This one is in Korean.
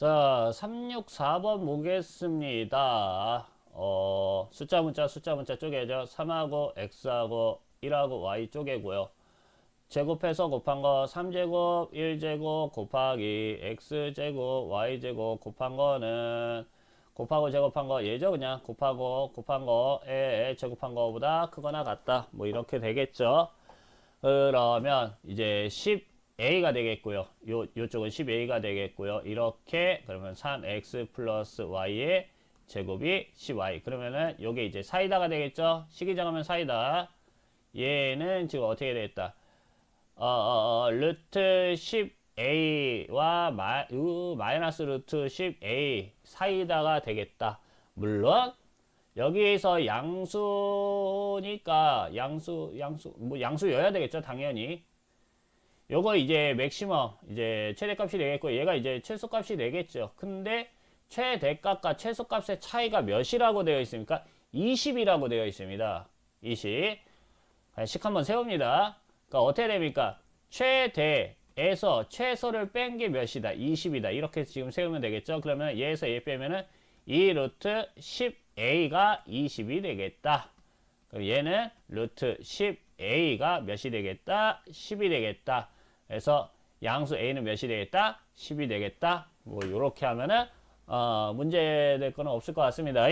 자, 364번 보겠습니다. 어, 숫자 문자, 숫자 문자 쪼개죠. 3하고 X하고 1하고 Y 쪼개고요. 제곱해서 곱한 거 3제곱, 1제곱 곱하기 X제곱, Y제곱 곱한 거는 곱하고 제곱한 거 얘죠. 그냥 곱하고 곱한 거에 제곱한 거보다 크거나 같다. 뭐 이렇게 되겠죠. 그러면 이제 10a가 되겠고요. 요, 요쪽은 10a가 되겠고요. 이렇게 그러면 3x 플러스 y의 제곱이 10y. 그러면은 요게 이제 사이다가 되겠죠. 식이정하면 사이다. 얘는 지금 어떻게 되겠다. 어, 어, 어, 루트 10a와 마, 우, 마이너스 루트 10a 사이다가 되겠다. 물론 여기에서 양수니까 양수 양수 뭐 양수여야 되겠죠 당연히 요거 이제 맥시멈 이제 최대값이 되겠고 얘가 이제 최소값이 되겠죠. 근데 최대값과 최소값의 차이가 몇이라고 되어 있습니까? 20이라고 되어 있습니다. 20 식 한번 세웁니다. 그러니까 어떻게 됩니까? 최대에서 최소를 뺀 게 몇이다? 20이다. 이렇게 지금 세우면 되겠죠? 그러면 얘에서 얘 빼면은 2 루트 10a가 20이 되겠다. 그럼 얘는 루트 10a가 몇이 되겠다? 10이 되겠다. 그래서 양수 a는 몇이 되겠다? 10이 되겠다. 뭐 이렇게 하면은 어, 문제 될 거는 없을 것 같습니다.